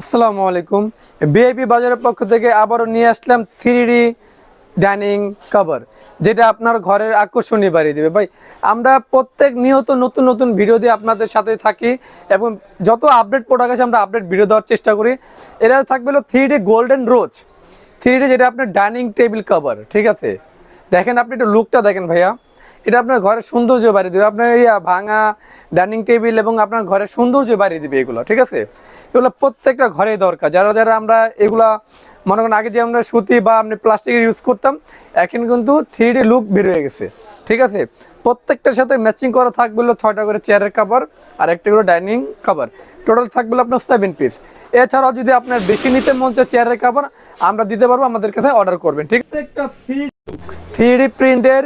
আসসালামু আলাইকুম। বিআইপি বাজারের পক্ষ থেকে আবারও নিয়ে আসলাম থ্রি ডাইনিং কভার যেটা আপনার ঘরের আকর্ষণীয় বাড়িয়ে দেবে। ভাই, আমরা প্রত্যেক নিয়ত নতুন নতুন ভিডিও দিয়ে আপনাদের সাথে থাকি এবং যত আপডেট প্রোডাক্ট আছে আমরা আপডেট ভিডিও দেওয়ার চেষ্টা করি। এরা থাকবে হলো থ্রি গোল্ডেন রোজ থ্রি যেটা আপনার ডাইনিং টেবিল কভার ঠিক আছে? দেখেন আপনি একটু লুকটা দেখেন ভাইয়া। এটা আপনার ঘরের সৌন্দর্য বাড়িয়ে দেবে। আপনার ইয়া ভাঙা, ডাইনিং টেবিল এবং আপনার ঘরের সৌন্দর্য বাড়িয়ে দিবে এগুলো, ঠিক আছে? এগুলো প্রত্যেকটা ঘরেই দরকার। যারা যারা আমরা এগুলা, মনে করেন আগে যে আমরা সুতি বা আপনি প্লাস্টিকের ইউজ করতাম, এখন কিন্তু থ্রি ডি লুক হয়ে গেছে, ঠিক আছে? প্রত্যেকটার সাথে ম্যাচিং করা থাকবে ছয়টা করে চেয়ারের কাভার আর একটা করে ডাইনিং কাভার টোটাল থাকবে আপনার সেভেন পিস এছাড়াও যদি আপনার বেশি নিতে মন চায় চেয়ারের কাভার আমরা দিতে পারব, আমাদের কাছে অর্ডার করবেন, ঠিক আছে? একটা থ্রি প্রিন্টের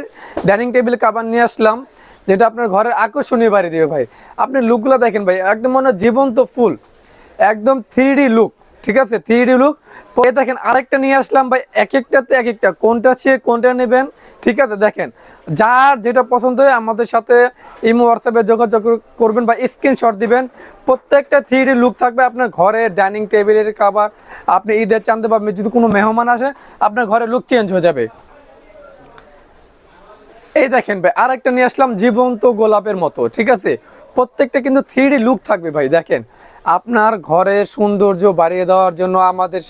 ডাইনিং টেবিল কাবার নিয়ে আসলাম, যেটা আপনার ঘরের আকর্ষণীয় বাড়ি দিবে ভাই। আপনি লুকগুলো দেখেন ভাই, একদম মনে হয় জীবন্ত ফুল। একদম থ্রি লুক ঠিক আছে? থ্রি লুক পরে দেখেন আরেকটা নিয়ে আসলাম ভাই, এক একটাতে এক একটা। কোনটা সে কোনটা নেবেন, ঠিক আছে? দেখেন, যার যেটা পছন্দ হয় আমাদের সাথে ইমো, হোয়াটসঅ্যাপে যোগাযোগ করবেন বা স্ক্রিনশট দিবেন। প্রত্যেকটা থ্রি লুক থাকবে আপনার ঘরে ডাইনিং টেবিলের খাবার আপনি ঈদের চান্দে বা যদি কোনো মেহমান আসে, আপনার ঘরে লুক চেঞ্জ হয়ে যাবে। এই দেখেন ভাই আর একটা নিয়ে আসলাম জীবন্ত গোলাপের মতো, ঠিক আছে? প্রত্যেকটা কিন্তু থ্রি লুক থাকবে ভাই, দেখেন। আপনার ঘরে সৌন্দর্য বাড়িয়ে দেওয়ার জন্য, আমাদের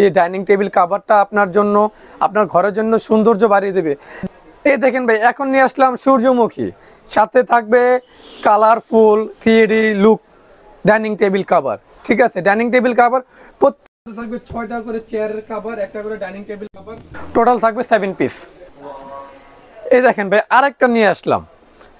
এই ডাইনিং টেবিল কাভারটা আপনার জন্য, আপনার ঘরের জন্য সৌন্দর্য বাড়িয়ে দেবে। এই দেখেন ভাই, এখন নিয়ে আসলাম সূর্যমুখী। সাথে থাকবে colourful three look dining table cover ঠিক আছে? ডাইনিং টেবিল কাভার প্রত্যেকটা থাকবে ছয়টা করে চেয়ারের কাভার একটা করে ডাইনিং টেবিল কাভার টোটাল থাকবে সেভেন পিস এই দেখেন ভাই, আরেকটা নিয়ে আসলাম।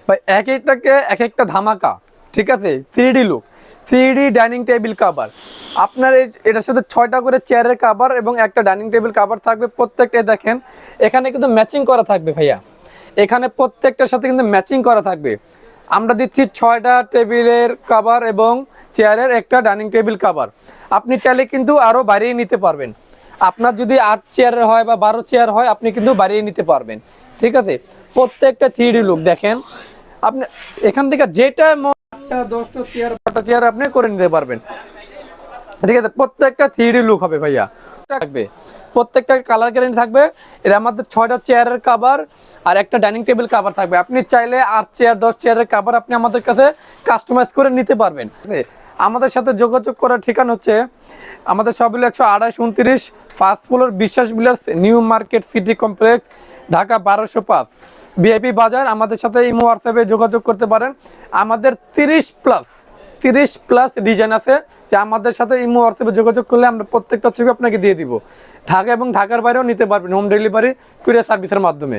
ভাই, এক একটাকে এক একটা ধামাকা, ঠিক আছে? Three look three dining table cover আপনার এই- এটার সাথে ছয়টা করে চেয়ারের কাভার এবং একটা ডাইনিং টেবিল কাভার থাকবে। প্রত্যেকটা দেখেন, এখানে কিন্তু ম্যাচিং করা থাকবে ভাইয়া। এখানে প্রত্যেকটার সাথে কিন্তু ম্যাচিং করা থাকবে। আমরা দিচ্ছি ছয়টা টেবিলের কাভার এবং চেয়ারের একটা ডাইনিং টেবিল কাভার আপনি চাইলে কিন্তু আরও বাড়িয়ে নিতে পারবেন। আপনার যদি আট চেয়ারের হয় বা বারো চেয়ার হয়, আপনি কিন্তু বাড়িয়ে নিতে পারবেন। ঠিক আছে? প্রত্যেকটা থ্রি লুক দেখেন। আপনি এখান থেকে যেটা দশটা চেয়ার চেয়ার আপনি করে নিতে পারবেন। ঠিক আছে, প্রত্যেকটা থ্রিডি লুক হবে ভাইয়া। থাকবে। প্রত্যেকটা কালার গ্যারেন্টি থাকবে। এর আমাদের ছয়টা চেয়ারের কাভার আর একটা ডাইনিং টেবিল কাভার থাকবে। আপনি চাইলে আট চেয়ার দশ চেয়ারের কাভার আপনি আমাদের কাছে কাস্টমাইজ করে নিতে পারবেন? আমাদের সাথে যোগাযোগ করার ঠিকানা হচ্ছে আমাদের সব হলো একশো আঠাশ উনত্রিশ first floor Biswas builders, new market city complex, Dhaka বারোশো পাঁচ। বিআইপি বাজার, আমাদের সাথে ইমো হোয়াটসঅ্যাপে যোগাযোগ করতে পারেন। আমাদের তিরিশ প্লাস তিরিশ প্লাস ডিজাইন আছে, যে আমাদের সাথে ইমো হোয়াটসঅ্যাপে যোগাযোগ করলে আমরা প্রত্যেকটা ছবি আপনাকে দিয়ে দিব। ঢাকা এবং ঢাকার বাইরেও নিতে পারবেন হোম ডেলিভারি কুরিয়ার সার্ভিসের মাধ্যমে।